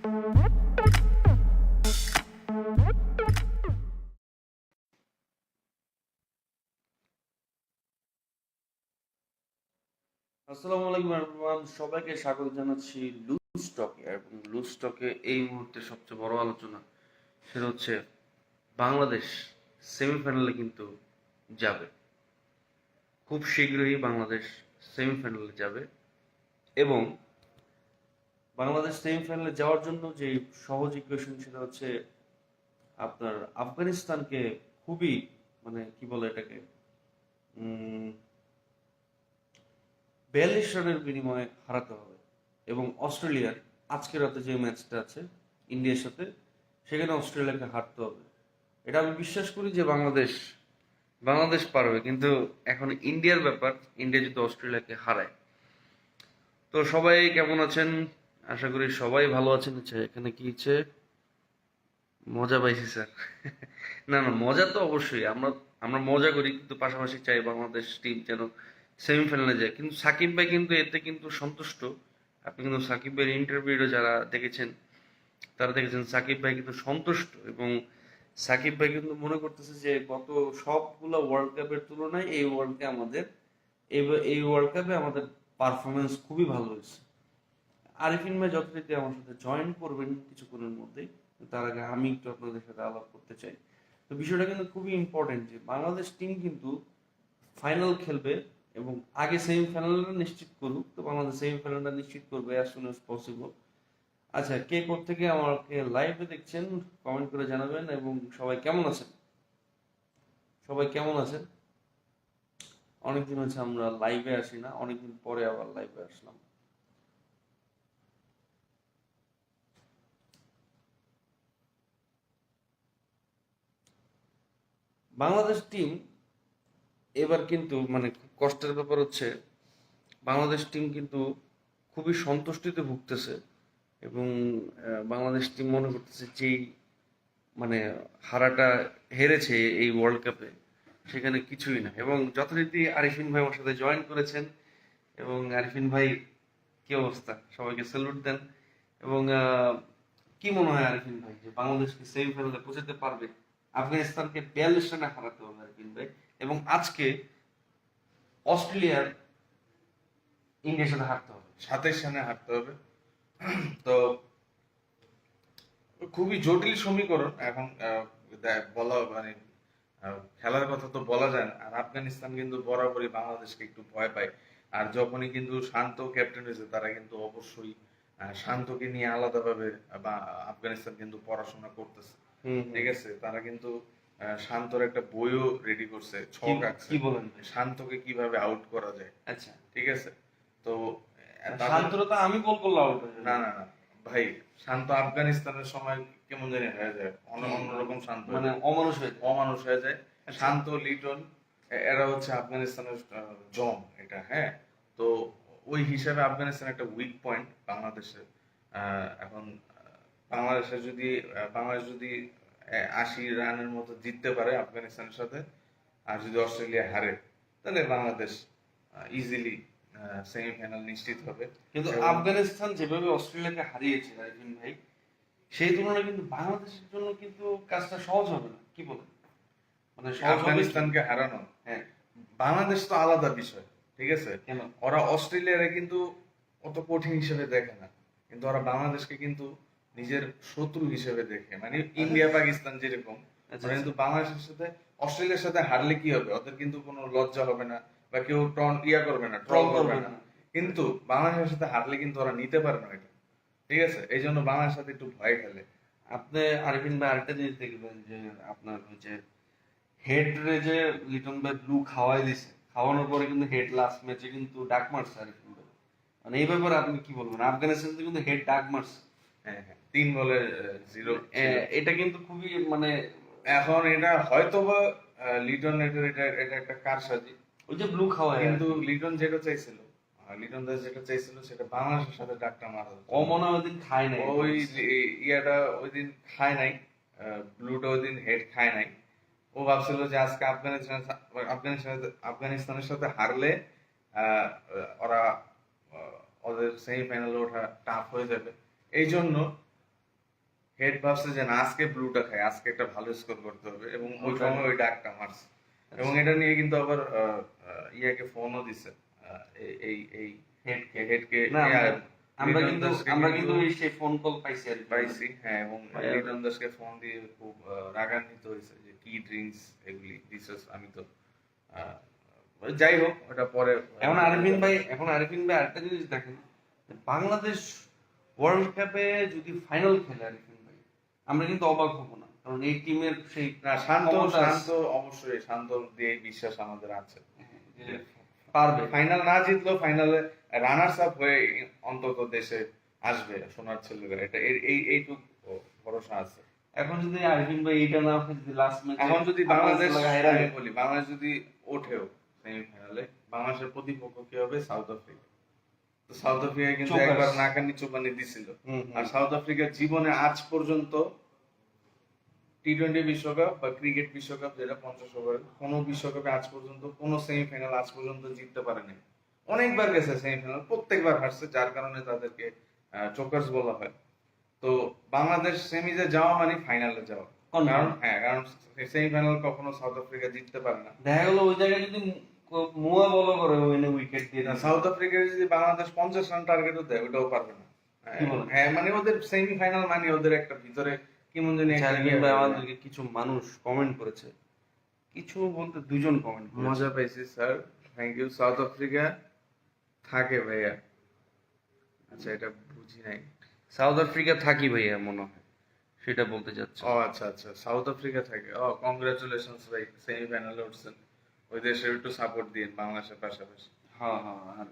আসসালামু আলাইকুম এভরিওয়ান সবাইকে স্বাগত জানাচ্ছি লুজ এবং লুজ এই মুহূর্তে সবচেয়ে বড় আলোচনা সেটা হচ্ছে, বাংলাদেশ সেমিফাইনালে কিন্তু যাবে। খুব শীঘ্রই বাংলাদেশ সেমিফাইনালে যাবে। এবং বাংলাদেশ সেমিফাইনালে যাওয়ার জন্য যে সহজ ইকুয়েশন সেটা হচ্ছে আপনার আফগানিস্তানকে খুবই মানে কি বলে এটাকে? বিয়াল্লিশ রানের বিনিময়ে হারাতে হবে। এবং অস্ট্রেলিয়ার আজকে রাতে যে ম্যাচটা আছে, ইন্ডিয়ার সাথে, সেখানে অস্ট্রেলিয়াকে হারতে হবে। এটা আমি বিশ্বাস করি যে বাংলাদেশ বাংলাদেশ পারবে কিন্তু এখন ইন্ডিয়ার ব্যাপার, ইন্ডিয়া যদি অস্ট্রেলিয়াকে হারায়। তো সবাই কেমন আছেন? আশা করি সবাই ভালো আছেন। আচ্ছা এখানে কি হচ্ছে? মজা পাইছি, স্যার। না না, মজা তো অবশ্যই। আমরা আমরা মজা করি, কিন্তু পাশাপাশি চাই বাংলাদেশ টিম যেন সেমিফাইনালে যায়। কিন্তু সাকিব ভাই কিন্তু এতে কিন্তু সন্তুষ্ট। আপনি কিন্তু সাকিব ভাইয়ের ইন্টারভিউটা যারা দেখেছেন, তারা দেখেছেন সাকিব ভাই কিন্তু সন্তুষ্ট এবং সাকিব ভাই কিন্তু মনে করতেছে যে গত সবগুলো ওয়ার্ল্ড কাপের তুলনায় এই ওয়ার্ল্ড কাপে আমাদের, এই ওয়ার্ল্ড কাপে আমাদের পারফরমেন্স খুবই ভালো হয়েছে। আরিফিন ভাই যথারীতি আমার সাথে জয়েন করবেন কিছুক্ষণের মধ্যেই। তার আগে আমি একটু আপনাদের সাথে আলাপ করতে চাই। তো বিষয়টা কিন্তু খুবই ইম্পর্টেন্ট যে বাংলাদেশ টিম কিন্তু ফাইনাল খেলবে এবং আগে সেমিফাইনালটা নিশ্চিত করুক। তো বাংলাদেশ সেমিফাইনালটা নিশ্চিত করবে অ্যাজ সুন এজ পসিবল আচ্ছা কে থেকে আমাকে লাইভে দেখছেন কমেন্ট করে জানাবেন এবং সবাই কেমন আছেন? সবাই কেমন আছেন? অনেকদিন হচ্ছে আমরা লাইভে আসি না, অনেকদিন পরে আবার লাইভে আসলাম। বাংলাদেশ টিম এবার কিন্তু মানে কষ্টের ব্যাপার হচ্ছে, বাংলাদেশ টিম কিন্তু খুবই সন্তুষ্টিতে ভুগতেছে এবং বাংলাদেশ টিম মনে করতেছে যেই মানে হারাটা হেরেছে এই ওয়ার্ল্ড কাপে সেখানে কিছুই না। এবং যথারীতি আরিফিন ভাই আমার সাথে জয়েন করেছেন এবং আরিফিন ভাই, কি অবস্থা? সবাইকে স্যালুট দেন। এবং কি মনে হয় আরিফিন ভাই যে বাংলাদেশকে সেমিফাইনালে পৌঁছাতে পারবে? আফগানিস্তানকে বিয়াল্লিশ রানে হারাতে হবে আরিফিন ভাই। এবং আজকে অস্ট্রেলিয়ার ইন্ডিয়ার সাথে হারতে হবে। সাতের সামনে হাঁটতে হবে। তো খুবই জটিল সমীকরণ। এখন বলা মানে খেলার কথা তো বলা যায় না। আর আফগানিস্তান কিন্তু বরাবরই বাংলাদেশকে একটু ভয় পায়। আর যখনই কিন্তু শান্ত ক্যাপ্টেন হয়েছে, তারা কিন্তু অবশ্যই শান্তকে নিয়ে আলাদাভাবে, বা আফগানিস্তান কিন্তু পড়াশোনা করতেছে। ঠিক আছে তারা কিন্তু শান্তর একটা বইও রেডি করছে ছক আঁকছে। কি বলেন? শান্তকে কীভাবে আউট করা যায়। আচ্ছা। ঠিক আছে? তো তাদের- শান্তরা তো আমি বল করলাম হয়ে না না না। ভাই শান্ত আফগানিস্তানের সময় কেমন জানি হয়ে যায়। অন্য- অন্যরকম শান্ত মানে অমানুষ হয়ে যায়। অমানুষ হয়ে যায়। শান্ত লিটন এরা হচ্ছে আফগানিস্তানের জম এটা হ্যাঁ? তো ওই হিসাবে আফগানিস্তান একটা উইক পয়েন্ট বাংলাদেশের। আহ, এখন আহ, বাংলাদেশের যদি বাংলাদেশ যদি আশি রানের মতো জিততে পারে আফগানিস্তানের সাথে আর যদি অস্ট্রেলিয়া হারে তাহলে বাংলাদেশ ইজিলি সেমিফাইনাল নিশ্চিত হবে। কিন্তু আফগানিস্তান যেভাবে অস্ট্রেলিয়াকে হারিয়েছে রাইফিন ভাই সেই তুলনায় কিন্তু বাংলাদেশের জন্য কিন্তু কাজটা সহজ হবে না। কি বলেন? মানে আফগানিস্তানকে হারানো। হ্যাঁ। বাংলাদেশ তো আলাদা বিষয় ঠিক আছে? কেন? ওরা অস্ট্রেলিয়ারে কিন্তু অত কঠিন হিসেবে দেখে না। কিন্তু ওরা বাংলাদেশকে কিন্তু নিজের শত্রু হিসেবে দেখে। মানে ইন্ডিয়া পাকিস্তান যেরকম আচ্ছা, কিন্তু বাংলাদেশের সাথে অস্ট্রেলিয়ার সাথে হারলে কি হবে? ওদের কিন্তু কোনো লজ্জা হবে না বা কেউ টন ইয়া করবে না ট্রল করবে না। কিন্তু বাংলাদেশের সাথে হারলে কিন্তু ওরা নিতে পারে না এটা। ঠিক আছে? এই জন্য বাংলাদেশের সাথে একটু ভয় খেলে। আপনি আরিফিন ভাই আরেকটা জিনিস দেখবেন যে আপনার যে হেড রে যে লিটন ভাই ব্লু খাওয়াই দিছে খাওয়ানোর পরে কিন্তু হেড লাস্ট ম্যাচে কিন্তু ডাক মারছে আরিফিন ভাই। মানে এই ব্যাপারে আপনি কি বলবেন? আফগানিস্তান কিন্তু হেড ডাক মারছে। তিন বলে জিরো এটা কিন্তু খুবই মানে এখন এটা হয়তোবা আহ, লিটন এটা এটা এটা একটা কারসাজি। ওই যে ব্লু খাওয়ায় কিন্তু লিটন যেটা চাইছিল লিটন দাস যেটা চাইছিল সেটা বাংলাদেশের সাথে ডাকটা মারা। ও মনে হয় ওদিন খায় নাই। ওই ইয়াটা ওই দিন খায় নাই ব্লুটা ওই দিন হেড খায় নাই। ও ভাবছিল যে আজকে আফগানিস্তান আফগানিস্তান আফগানিস্তানের সাথে হারলে আহ, ওরা ওদের সেমিফাইনালে ওঠা টাফ হয়ে যাবে। এই জন্য হেড ভাবছে যে না আজকে ব্লুটা খাই আজকে একটা ভালো স্কোর করতে হবে এবং ওই সময় ওই ডাকটা মারছে। এবং এটা নিয়ে কিন্তু আবার ইয়াকে ফোনও দিছে এই- এই হেডকে হেডকে আমরা- কিন্তু আমরা কিন্তু সেই ফোন কল পাইছি আর পাইছি হ্যাঁ এবং লিটন দাসকে ফোন দিয়ে খুব রাগান্বিত হয়েছে যে কি ড্রিঙ্কস এগুলি দিছস আমি তো যাই হোক ওটা পরে এখন আরিফিন ভাই এখন আরিফিন ভাই আরেকটা জিনিস দেখেন বাংলাদেশ ওয়ার্ল্ড কাপে যদি ফাইনাল খেলে আরিফিন ভাই আমরা কিন্তু অবাক হব না। কারণ এই টিমের সেই শান্ত শান্ত অবশ্যই শান্ত দিয়ে বিশ্বাস আমাদের আছে। পারবে। ফাইনাল না জিতলেও ফাইনালে রানার্স আপ হয়ে অন্তত দেশে আসবে সোনার ছেলেরা। এটা এই- এই এইটুকু ভরসা আছে। এখন যদি আরিফিন ভাই এইটা না হয় যদি লাস্ট ম্যাচ এখন যদি বাংলাদেশ বলি বাংলাদেশ যদি ওঠেও সেমিফাইনালে বাংলাদেশের প্রতিপক্ষ কি হবে? সাউথ আফ্রিকা সাউথ আফ্রিকা কিন্তু একবার নাকানি চোপানি দিছিল। আর সাউথ আফ্রিকার জীবনে আজ পর্যন্ত টি টোয়েন্টি বিশ্বকাপ বা ক্রিকেট বিশ্বকাপ যেটা পঞ্চাশ ওভারের কোনো বিশ্বকাপে আজ পর্যন্ত কোনো সেমিফাইনাল আজ পর্যন্ত জিততে পারেনি। অনেকবার গেছে সেমিফাইনাল প্রত্যেকবার হারছে যার কারণে তাদেরকে চোকার্স বলা হয়। তো বাংলাদেশ সেমিতে যাওয়া মানে ফাইনালে যাওয়া। কারণ হ্যাঁ কারণ সেমিফাইনাল কখনো সাউথ আফ্রিকা জিততে পারে না। দেখা গেলো ওই জায়গায় যদি মুয়া বলো করে ওইনে উইকেট দিয়ে না, সাউথ আফ্রিকার যদি বাংলাদেশ পঞ্চাশ রান টার্গেটও দেয় ওটাও পারবে না। বলেন? হ্যাঁ মানে ওদের সেমিফাইনাল মানে ওদের একটা ভিতরে কেমন জানি ইয়ে হয়ে। আমাদেরকে কিছু মানুষ কমেন্ট করেছে। কিছু বলতে দুজন কমেন্ট মজা পাইছি sir thank you South Africa থাকে ভাইয়া। আচ্ছা এটা বুঝি নাই। সাউথ আফ্রিকা থাকি ভাইয়া মনে হয়। সেটা বলতে যাচ্ছে। ও আচ্ছা আচ্ছা। সাউথ আফ্রিকা থাকে। ও কংগ্রাচুলেশনস ভাই। সেমিফাইনালে উঠছেন। ওই দেশের একটু সাপোর্ট দিন বাংলাদেশের পাশাপাশি। হ্যাঁ হ্যাঁ আর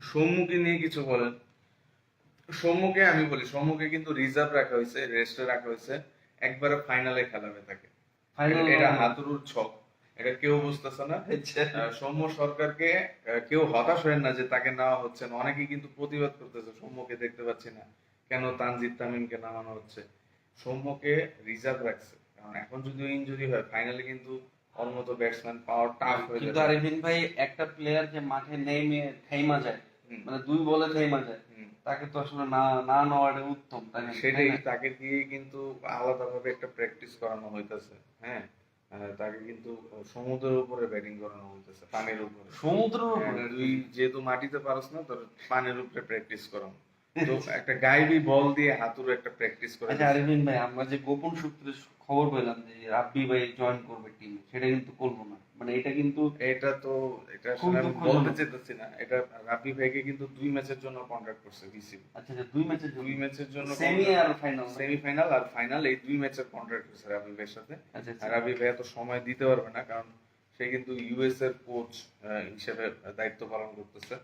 সম্মুখে নিয়ে কিছু বলেন। সম্মুখে আমি বলি সম্মুখে কিন্তু রিজার্ভ রাখা হয়েছে রেস্টে রাখা হয়েছে। একবারে ফাইনালে খেলাবে তাকে। এটা হাতুরুর ছক। এটা কেউ বুঝতেছে না। সৌম্য সরকারকে কেউ হতাশ হয় না যে তাকে নেওয়া হচ্ছে না। অনেকেই কিন্তু প্রতিবাদ করতেছে সৌম্যকে দেখতে পাচ্ছি না। কেন তানজিদ তামিমকে নামানো হচ্ছে? সৌম্যকে রিজার্ভ রাখছে। কারণ এখন যদি ইনজুরি হয় ফাইনালে কিন্তু ওর মতো ব্যাটসম্যান পাওয়ার টাফ হয়ে কিন্তু আরিফিন ভাই একটা প্লেয়ার যে মাঠে নেমে থেইমা যায় মানে দুই বলে থেইমা যায় তাকে তো আসলে না না নেওয়াটা উত্তম তাই না? সেটাই তাকে দিয়ে কিন্তু আলাদাভাবে একটা প্র্যাকটিস করানো হইতেছে হ্যাঁ? তাকে কিন্তু সমুদ্রের উপরে ব্যাটিং করানো হইতেছে পানির উপরে। সমুদ্রের হ্যাঁ, উপরে তুই যেহেতু মাটিতে পারস না তোর পানির উপরে প্র্যাকটিস করাম তো একটা গাইবি বল দিয়ে হাতুর একটা প্র্যাকটিস করে আচ্ছা আরিফিন ভাই আমরা যে গোপন সূত্রে খবর পেলাম যে রাব্বি ভাই জয়েন করবে টিমে সেটা কিন্তু করব না। মানে এটা কিন্তু এটা তো এটা আসলে আমি বলতে চাইতেছি না। এটা রাব্বি ভাইকে কিন্তু দুই ম্যাচের জন্য কন্ট্রাক্ট করছে বিসিবি আচ্ছা আচ্ছা দুই ম্যাচের দুই ম্যাচের জন্য সেমি আর ফাইনাল সেমিফাইনাল আর ফাইনাল এই দুই ম্যাচের কন্ট্রাক্ট করছে রাব্বি ভাইয়ের সাথে। আচ্ছা আচ্ছা। আর রাব্বি ভাই এত সময় দিতে পারবে না কারণ সে কিন্তু ইউএস এর কোচ হিসেবে দায়িত্ব পালন করতেছে।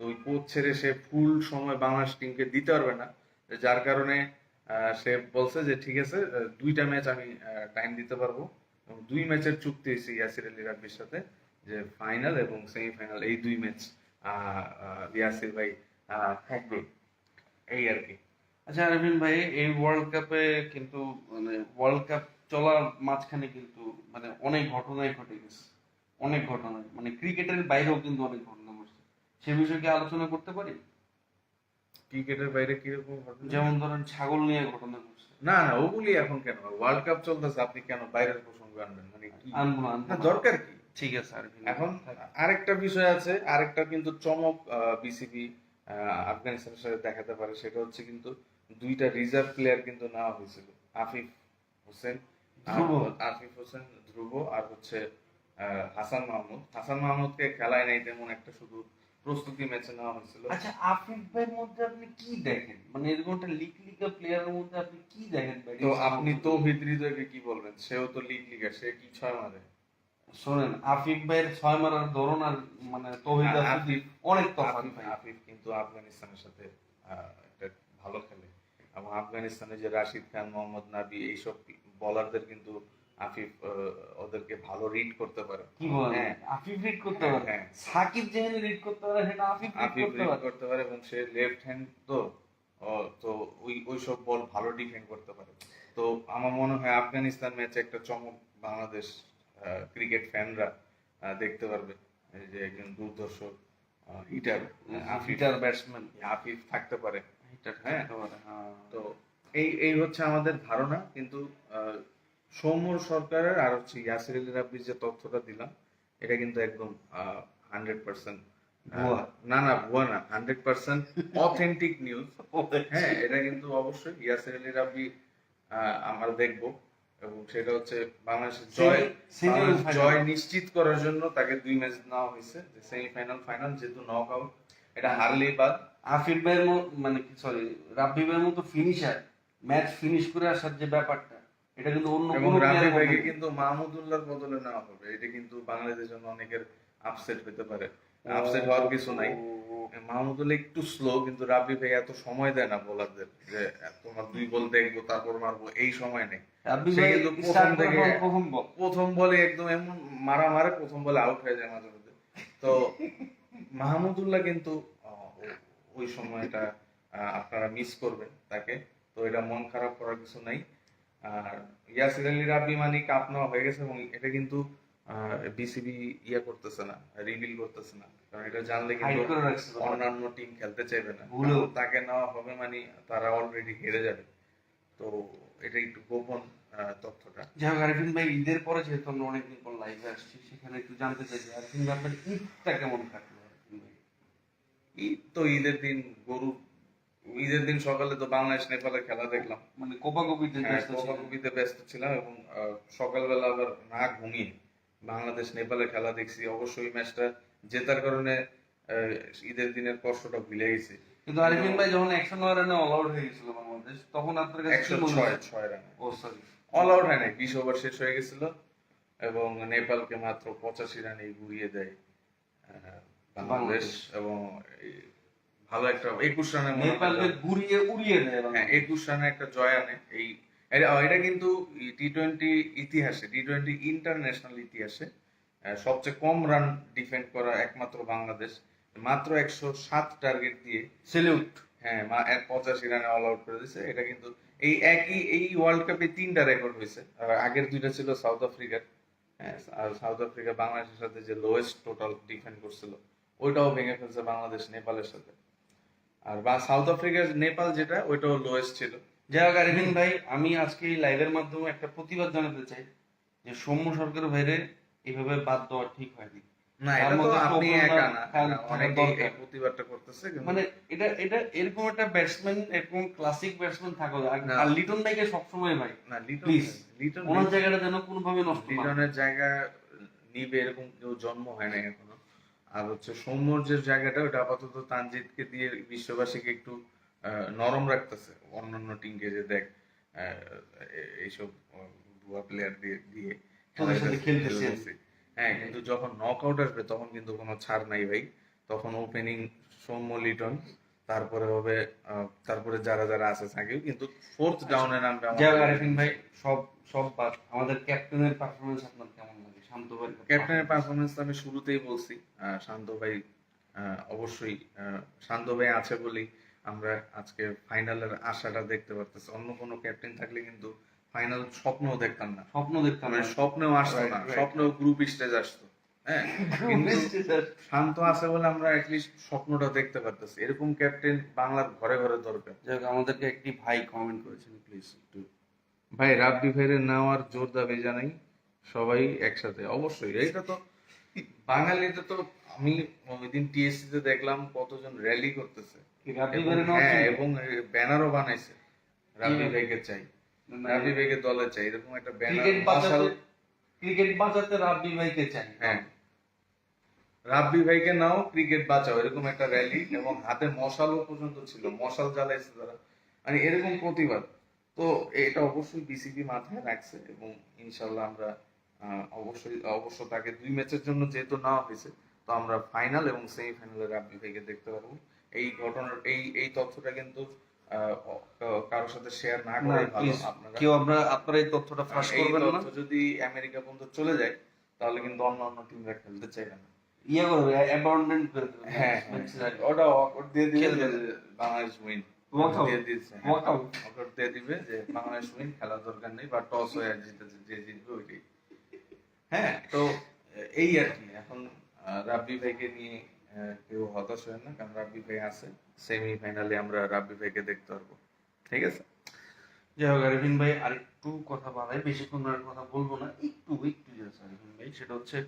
তো ওই কোচ ছেড়ে সে ফুল সময় বাংলাদেশ টিমকে দিতে পারবে না। যার কারণে সে বলছে যে, ঠিক আছে দুইটা ম্যাচ আমি টাইম দিতে পারব। এবং দুই ম্যাচের চুক্তি হয়েছে ইয়াসির আলী রাব্বির সাথে, যে ফাইনাল এবং সেমিফাইনাল এই দুই ম্যাচ ইয়াসির ভাই থাকবে। এই আর কি। আচ্ছা আরবিন ভাই, এই ওয়ার্ল্ড কাপে কিন্তু মানে ওয়ার্ল্ড কাপ চলার মাঝখানে কিন্তু মানে অনেক ঘটনাই ঘটে গেছে। অনেক ঘটনা মানে ক্রিকেটের বাইরেও কিন্তু অনেক ঘটনা। সে বিষয়ে কি আলোচনা করতে পারি? ক্রিকেটের বাইরে কীরকম ঘটনা যেমন ধরেন ছাগল নিয়ে ঘটনা ঘটছে। না না ওগুলি এখন কেন? ওয়ার্ল্ড কাপ চলতেছে আপনি কেন বাইরের প্রসঙ্গ আনবেন? মানে কি? আনব না। দরকার কি? ঠিক আছে এখন আরেকটা বিষয় আছে আরেকটা কিন্তু চমক বিসিবি আফগানিস্তানের সাথে দেখাতে পারে সেটা হচ্ছে কিন্তু দুইটা রিজার্ভ প্লেয়ার কিন্তু নেওয়া হয়েছিল। আফিফ হোসেন ধ্রুব। আফিফ হোসেন ধ্রুব আর হচ্ছে হাসান মাহমুদ। হাসান মাহমুদকে খেলায় নাই তেমন একটা শুধু প্রস্তুতি ম্যাচে নেওয়া হয়েছিল। আচ্ছা আফিফ ভাইয়ের মধ্যে আপনি কি দেখেন? মানে এরকম একটা লিগ লিগা প্লেয়ারের মধ্যে আপনি কি দেখেন ভাই? তো আপনি তো হৃদয়কে কি বলবেন? সেও তো লিগ লিগার সে কি ছয় মারে? শোনেন আফিফ ভাইয়ের ছয় মারার ধরন আর মানে তৌহিদ আফিফ- অনেক তফাৎ ভাই। আফিফ কিন্তু আফগানিস্তানের সাথে একটা ভালো খেলে। এবং আফগানিস্তানে যে রাশিদ খান মোহাম্মদ নাবি এইসব বলারদের কিন্তু আফিফ ওদেরকে ভালো রিড করতে পারে। কি বলেন হ্যাঁ। আফিফ রিড করতে পারে? হ্যাঁ। সাকিব যেখানে রিড করতে পারে সেটা আফিফ আফিফ রিড করতে পারে এবং সে লেফট হ্যান্ড তো তো ওই ওই সব বল ভালো ডিফেন্ড করতে পারে। তো আমার মনে হয় আফগানিস্তান ম্যাচে একটা চমক বাংলাদেশ ক্রিকেট ফ্যানরা দেখতে পারবে। এই যে একজন দুর্দর্শ হিটার হিটার ব্যাটসম্যান আফিফ থাকতে পারে। হিটার হ্যাঁ। হ্যাঁ। তো এই এই হচ্ছে আমাদের ধারণা কিন্তু সৌম্য সরকারের আর হচ্ছে ইয়াসির আলী রাব্বির যে তথ্যটা দিলাম এটা কিন্তু একদম হান্ড্রেড পার্সেন্ট না না ভুয়া না হান্ড্রেড পার্সেন্ট অথেন্টিক নিউজ হ্যাঁ এটা কিন্তু অবশ্যই ইয়াসির আলী রাব্বি আমরা দেখব এবং সেটা হচ্ছে বাংলাদেশের জয়। জয় নিশ্চিত করার জন্য তাকে দুই ম্যাচ নেওয়া হয়েছে যে সেমিফাইনাল ফাইনাল যেহেতু নক আউট এটা হারলেই বাদ। আফিফ ভাইয়ের মানে সরি রাব্বি ভাইয়ের মতো ফিনিশার ম্যাচ ফিনিশ করে আসার যে ব্যাপারটা এটা কিন্তু অন্য এবং কোনো ভাইকে কিন্তু মাহমুদুল্লাহর বদলে নেওয়া হবে। এটা কিন্তু বাংলাদেশের জন্য অনেকের আপসেট হতে পারে। আপসেট হওয়ার কিছু নাই। মাহমুদুল্লাহ একটু স্লো কিন্তু রাবি ভাই এত সময় দেয় না বোলারদের যে তোমার দুই বল দেখব তারপর মারবো এই সময় নেই। প্রথম থেকে- প্রথম বলে একদম এমন মারা মারে প্রথম বলে আউট হয়ে যায় মাঝে মধ্যে। তো মাহমুদুল্লাহ কিন্তু ওই সময়টা আপনারা মিস করবেন তাকে। তো এটা মন খারাপ করার কিছু নাই। আর ইয়াসির আলী রাব্বি মানে কাপ নেওয়া হয়ে গেছে এবং এটা কিন্তু বিসিবি ইয়ে করতেছে না রিভিল করতেছে না। কারণ এটা জানলে কিন্তু। অন্যান্য টিম খেলতে চাইবে না। তাকে নেওয়া হবে মানে তারা অলরেডি হেরে যাবে। তো এটা একটু গোপন তথ্যটা। যাই হোক আরিফিন ভাই ঈদের পরে যেহেতু আমরা অনেকদিন পর লাইভে আসছি সেখানে একটু জানতে চাই যে আরিফিন ভাই আপনার ঈদটা কেমন কাটলো? ঈদ তো ঈদের দিন গরু ঈদের দিন সকালে তো বাংলাদেশ নেপালের খেলা দেখলাম। মানে কোপাকুপিতে হ্যাঁ। কোপাকুপিতে ব্যস্ত ছিলাম এবং সকালবেলা আবার না ঘুমিয়ে বাংলাদেশ নেপালের খেলা দেখছি। অবশ্যই ম্যাচটা জেতার কারণে ঈদের দিনের কষ্টটা ভুলে গেছি। কিন্তু আরিফিন ভাই যখন একশো নয় রানে অল আউট হয়ে গেছিল বাংলাদেশ তখন আপনার কাছে একশো ছয় ছয় রানে। ও সরি অল আউট হয় নাই বিশ ওভার শেষ হয়ে গেছিল এবং নেপালকে মাত্র পঁচাশি রানে ঘুরিয়ে দেয় বাংলাদেশ বাংলাদেশ। এবং ভালো একটা একুশ রানের নেপালকে ঘুরিয়ে উড়িয়ে দেয় হ্যাঁ একুশ রানে একটা জয় আনে। এই এটা কিন্তু টি টোয়েন্টি ইতিহাসে টি টোয়েন্টি ইন্টারন্যাশনাল ইতিহাসে সবচেয়ে কম রান ডিফেন্ড করা একমাত্র বাংলাদেশ। মাত্র একশো সাত টার্গেট দিয়ে সেলিউট হ্যাঁ এক পঁচাশি রানে অল আউট করে দিয়েছে। এটা কিন্তু এই একই এই ওয়ার্ল্ড কাপে তিনটা রেকর্ড হয়েছে। আগের দুইটা ছিল সাউথ আফ্রিকার হ্যাঁ আর সাউথ আফ্রিকা বাংলাদেশের সাথে যে লোয়েস্ট টোটাল ডিফেন্ড করছিল ওইটাও ভেঙে ফেলছে বাংলাদেশ নেপালের সাথে। আর বা সাউথ আফ্রিকার নেপাল যেটা ওইটাও লোয়েস্ট ছিল। যাই হোক আরিফিন ভাই আমি আজকে এই লাইভের মাধ্যমে একটা প্রতিবাদ জানাতে চাই যে সৌম্য সরকার ভাইরে এইভাবে বাদ দেওয়া ঠিক হয়নি। মানে এটা এটা এরকম একটা ব্যাটসম্যান এরকম ক্লাসিক ব্যাটসম্যান থাকা আর- না। লিটন ভাইকে সবসময় ভাই না লিটন Please, লিটন ওনার জায়গাটা যেন কোনোভাবে নষ্ট লিটনের জায়গা নিবে এরকম কেউ জন্ম হয় না এখনও। আর হচ্ছে সৌম্যর যে জায়গাটা ওটা আপাতত তানজিৎকে দিয়ে বিশ্ববাসীকে একটু নরম রাখতেছে। অন্যান্য টিমকে যে দেখ এইসব ভুয়া প্লেয়ার দিয়ে দিয়ে। হ্যাঁ কিন্তু যখন নক আউট আসবে তখন কিন্তু কোনো ছাড় নাই ভাই। তখন ওপেনিং সৌম্য লিটন তারপরে হবে তারপরে যারা যারা আছে থাকেও কিন্তু ফোর্থ ডাউনে নামবে আমাদের ভাই সব সব বাদ। আমাদের ক্যাপ্টেনের পারফরমেন্স আপনার কেমন শান্ত ভাই ক্যাপ্টেনের পারফরমেন্স আমি শুরুতেই বলছি শান্ত ভাই অবশ্যই শান্ত ভাই আছে বলেই আমরা আজকে ফাইনালের আশাটা দেখতে পারতেছি। অন্য কোনো ক্যাপ্টেন থাকলে কিন্তু ফাইনাল স্বপ্নও দেখতাম না। স্বপ্ন দেখতাম মানে না। স্বপ্নেও আসতো না. স্বপ্নেও গ্রুপ স্টেজ আসতো হ্যাঁ? শান্ত আছে বলে আমরা অ্যাটলিস্ট স্বপ্নটা দেখতে পারতেছি। এরকম ক্যাপ্টেন বাংলার ঘরে ঘরে দরকার। যাই আমাদেরকে একটি ভাই কমেন্ট করেছেন প্লিজ একটু। ভাই রাব্বি ভাইরে নেওয়ার জোর দাবি জানাই। সবাই একসাথে অবশ্যই। এটা তো বাঙালিতে তো আমি ওই দিন টিএসসি তে দেখলাম কতজন র্যালি করতেছে। এবং- হ্যাঁ? এবং ব্যানারও বানাইছে। রাব্বি কি? ভাইকে চাই। না, রাব্বি ভাইকে দলে চাই। এরকম একটা ব্যানার ক্রিকেট বাঁচাতে ক্রিকেট বাঁচাতে রাব্বি ভাইকে চাই। হ্যাঁ। রাব্বি ভাইকে নাও ক্রিকেট বাঁচাও। এরকম একটা র্যালি এবং হাতে মশালও পর্যন্ত ছিল। মশাল জ্বালাইছে তারা। মানে এরকম প্রতিবাদ। তো এটা অবশ্যই বিসিবি মাথায় রাখছে এবং ইনশাল্লাহ আমরা অবশ্যই অবশ্য তাকে দুই ম্যাচের জন্য যেহেতু নেওয়া হয়েছে তো আমরা ফাইনাল এবং সেমিফাইনালে রাব্বি ভাইকে দেখতে পারব। এই ঘটনার এই এই তথ্যটা কিন্তু কারোর সাথে শেয়ার না করে ভালো আপনারা কেউ আমরা আপনারা এই তথ্যটা ফাঁস করবেন না। যদি আমেরিকা পর্যন্ত চলে যায় তাহলে কিন্তু অন্য অন্য টিমরা খেলতে চাইবে না। ইয়ে করবে অ্যাবাউন্ডেন্ট করে হ্যাঁ হ্যাঁ, ওটা অকট দিয়ে দিবে বাংলাদেশ উইন দিয়ে দিবে যে বাংলাদেশ উইন খেলা দরকার নেই বা টস হয়ে জিতেছে যে জিতবে ওইটাই। হ্যাঁ তো এই আর কি, এখন রাব্বি ভাইকে নিয়ে কেউ হতাশ হয় না, কারণ রাব্বি ভাই আছে সেমি ফাইনালে আমরা রাব্বি ভাইকে দেখতে পারব, ঠিক আছে? যাই হোক, আরিফিন ভাই আরেকটু কথা বাড়াই বেশিক্ষণ আর কথা বলব না, একটু একটু জাস্ট আরিফিন ভাই, সেটা হচ্ছে,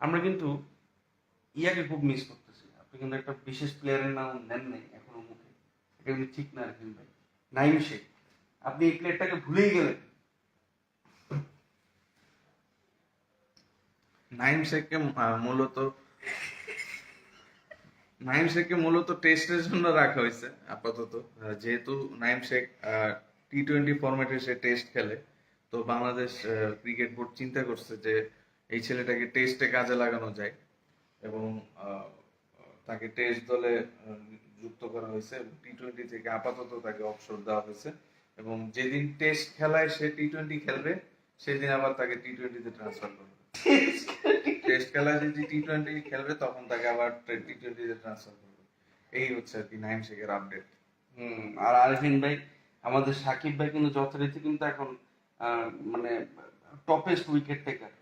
আমরা কিন্তু ইয়াকে খুব মিস করতেছি। আপনি কিন্তু একটা বিশেষ প্লেয়ারের নাম নেন নাই এখনও মুখে, এটা কিন্তু ঠিক না আরিফিন ভাই। নাইম শেখ, আপনি এই প্লেয়ারটাকে ভুলেই গেলেন। নাইম মূলত মূলত টেস্টের জন্য রাখা হয়েছে, আপাতত। যেহেতু টি টোয়েন্টি ফরম্যাটে সে টেস্ট খেলে, তো বাংলাদেশ ক্রিকেট বোর্ড চিন্তা করছে যে এই ছেলেটাকে টেস্টে কাজে লাগানো যায় এবং তাকে টেস্ট দলে যুক্ত করা হয়েছে টি টোয়েন্টি থেকে আপাতত তাকে অবসর দেওয়া হয়েছে এবং যেদিন টেস্ট খেলায় সে টি টোয়েন্টি খেলবে, সেদিন আবার তাকে টি টোয়েন্টিতে ট্রান্সফার করবে। টেস্ট খেলায় যদি টি টোয়েন্টি খেলবে তখন তাকে আবার টি টোয়েন্টিতে ট্রান্সফার করবে। এই হচ্ছে আর কি নাইম শেখের আপডেট হুম আর আরিফিন ভাই আমাদের সাকিব ভাই কিন্তু যথারীতি কিন্তু এখন মানে টপেস্ট উইকেট টেকার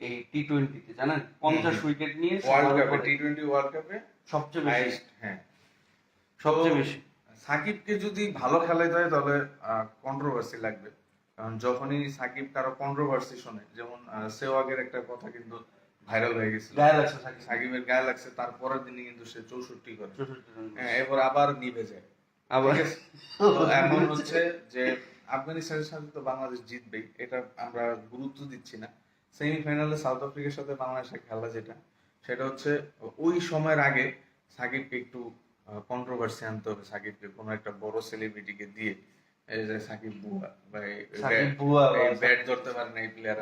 এই টি টোয়েন্টিতে জানেন? পঞ্চাশ উইকেট নিয়ে ওয়ার্ল্ড কাপে টি টোয়েন্টি ওয়ার্ল্ড কাপে সবচেয়ে বেশি। হ্যাঁ। সবচেয়ে বেশি। সাকিবকে যদি ভালো খেলায় দেয় তাহলে কন্ট্রোভার্সি লাগবে। কারণ যখনই সাকিব কারও কন্ট্রোভার্সি শোনে যেমন সেওয়াগের একটা কথা কিন্তু ভাইরাল হয়ে গেছিল। গায়ে লাগছে সাকিব। সাকিবের গায়ে লাগছে তারপরের দিনই কিন্তু সে চৌষট্টি করে। হ্যাঁ এবার আবার নিভে যায়। আবার। এখন হচ্ছে যে আফগানিস্তানের সাথে তো বাংলাদেশ জিতবেই এটা আমরা গুরুত্ব দিচ্ছি না। সেমিফাইনালে সাউথ আফ্রিকার সাথে বাংলাদেশের খেলা যেটা সেটা হচ্ছে ওই সময়ের আগে সাকিবকে একটু কন্ট্রোভার্সি আনতে হবে সাকিবকে কোনো একটা বড় সেলিব্রিটিকে দিয়ে। এই যে সাকিব বুয়া বা সাকিব ব্যাট- ধরতে পারে না এই প্লেয়ার।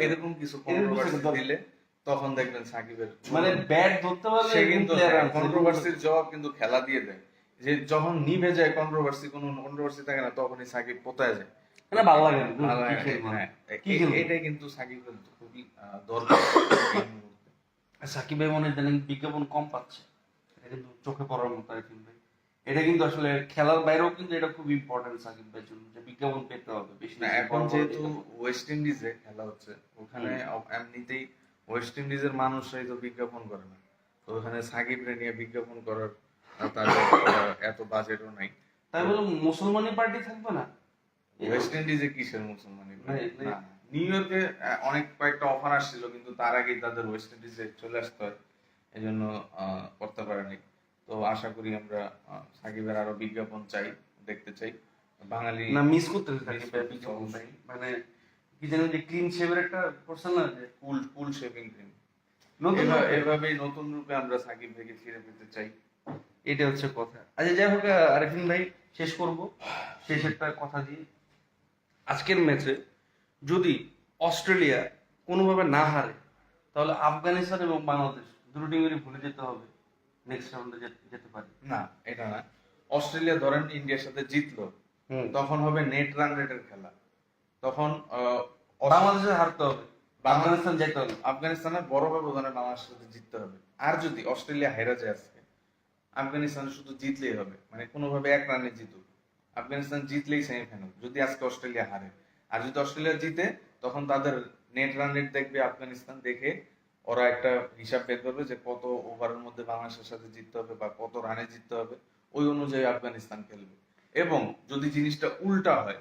এরকম কিছু কন্ট্রোভার্সি দিলে তখন দেখবেন সাকিবের মানে ব্যাট ধরতে পারলে সে কিন্তু কন্ট্রোভার্সির জবাব কিন্তু খেলা দিয়ে দেয় যে যখন নিভে যায় কন্ট্রোভার্সি কোনো কন্ট্রোভার্সি থাকে না তখনই সাকিব পোতায় যায় মানে ভালো লাগে। ভালো লাগে, হ্যাঁ। এ- খেলব? এটাই কিন্তু সাকিবের খুবই দরকার। আর সাকিব ভাই মনে জানেন বিজ্ঞাপন কম পাচ্ছে এটা কিন্তু চোখে পড়ার মতো আরিফিন ভাই এটা কিন্তু আসলে খেলার বাইরেও কিন্তু এটা খুব ইম্পর্টেন্ট সাকিব ভাইয়ের জন্য যে বিজ্ঞাপন পেতে হবে বেশি না এখন যেহেতু। ওয়েস্ট ইন্ডিজে খেলা হচ্ছে ওখানে এমনিতেই ওয়েস্ট ইন্ডিজের মানুষরাই তো বিজ্ঞাপন করে না। তো ওখানে সাকিবরে নিয়ে বিজ্ঞাপন করার আহ, এত বাজেটও নাই। তাই বলে মুসলমানি পার্টি থাকবে না? ওয়েস্ট ইন্ডিজে কিসের মুসলমানি। নিউ ইয়র্কে অনেক কয়েকটা অফার আসছিল কিন্তু তার আগেই তাদের ওয়েস্ট ইন্ডিজে চলে আসতে হয়। এই জন্য আহ, করতে পারেনি তো আশা করি আমরা সাকিবের আরও বিজ্ঞাপন চাই দেখতে চাই। বাঙালি না মিস করতে মানে কি জানেন যে ক্লিন শেভের একটা করছেন না যে কুল কুল শেভিং ক্রিম নতুন রূপে। নতুন রূপে আমরা সাকিব ভাইকে ফিরে পেতে চাই। এটা হচ্ছে কথা। আচ্ছা যাই হোক আরিফিন ভাই শেষ করব। শেষ একটা কথা দিয়ে। আজকের ম্যাচে যদি অস্ট্রেলিয়া কোনোভাবে না হারে তাহলে আফগানিস্তান এবং বাংলাদেশ দুটো টিমেরই ভুলে যেতে হবে। নেক্সট রাউন্ডে যেতে পারে। না এটা না। অস্ট্রেলিয়া ধরেন ইন্ডিয়ার সাথে জিতলো তখন হবে নেট রান রেটের খেলা। তখন বাংলাদেশে হারতে হবে। আফগানিস্তান যেতে হবে। আফগানিস্তানের বড় ব্যবধানে বাংলাদেশের সাথে জিততে হবে। আর যদি অস্ট্রেলিয়া হেরে যায় আজকে আফগানিস্তান শুধু জিতলেই হবে। মানে কোনোভাবে এক রানে জিতুক। আফগানিস্তান জিতলেই সেমিফাইনাল যদি আজকে অস্ট্রেলিয়া হারে। আর যদি অস্ট্রেলিয়া জিতে তখন তাদের নেট রান রেট দেখবে আফগানিস্তান দেখে ওরা একটা হিসাব বের করবে যে কত ওভারের মধ্যে বাংলাদেশের সাথে জিততে হবে বা কত রানে জিততে হবে। ওই অনুযায়ী আফগানিস্তান খেলবে। এবং যদি জিনিসটা উল্টা হয়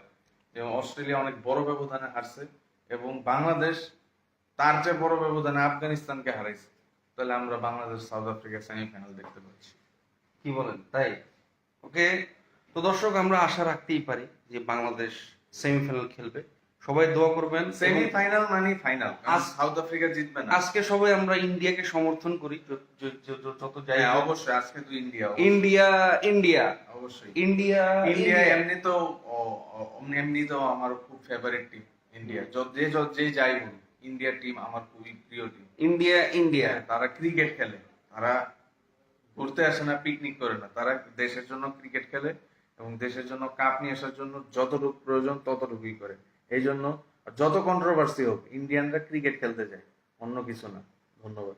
যেমন অস্ট্রেলিয়া অনেক বড় ব্যবধানে হারছে এবং বাংলাদেশ তার চেয়ে বড় ব্যবধানে আফগানিস্তানকে হারাইছে। তাহলে আমরা বাংলাদেশ সাউথ আফ্রিকা সেমিফাইনাল দেখতে পাচ্ছি। কি বলেন? তাই? ওকে, তো দর্শক, আমরা আশা রাখতেই পারি যে বাংলাদেশ সেমিফাইনাল খেলবে। সবাই দোয়া করবেন সেমিফাইনাল মানে ফাইনাল আজ- সাউথ আফ্রিকা জিতবে না। আজকে সবাই আমরা ইন্ডিয়াকে সমর্থন করি যত যাই হ্যাঁ, অবশ্যই আজকে তো ইন্ডিয়া ইন্ডিয়া ইন্ডিয়া। অবশ্যই। ইন্ডিয়া ইন্ডিয়া এমনি তো এমনি তো আমার খুব ফেভারিট টিম ইন্ডিয়া। যে যে যাই বলি ইন্ডিয়ার টিম আমার খুবই প্রিয় টিম ইন্ডিয়া ইন্ডিয়া। তারা ক্রিকেট খেলে। তারা ঘুরতে আসে না পিকনিক করে না। তারা দেশের জন্য ক্রিকেট খেলে এবং দেশের জন্য কাপ নিয়ে আসার জন্য যতটুকু প্রয়োজন ততটুকুই করে। এই জন্য যত কন্ট্রোভার্সি হোক ইন্ডিয়ানরা ক্রিকেট খেলতে যায় অন্য কিছু না। ধন্যবাদ।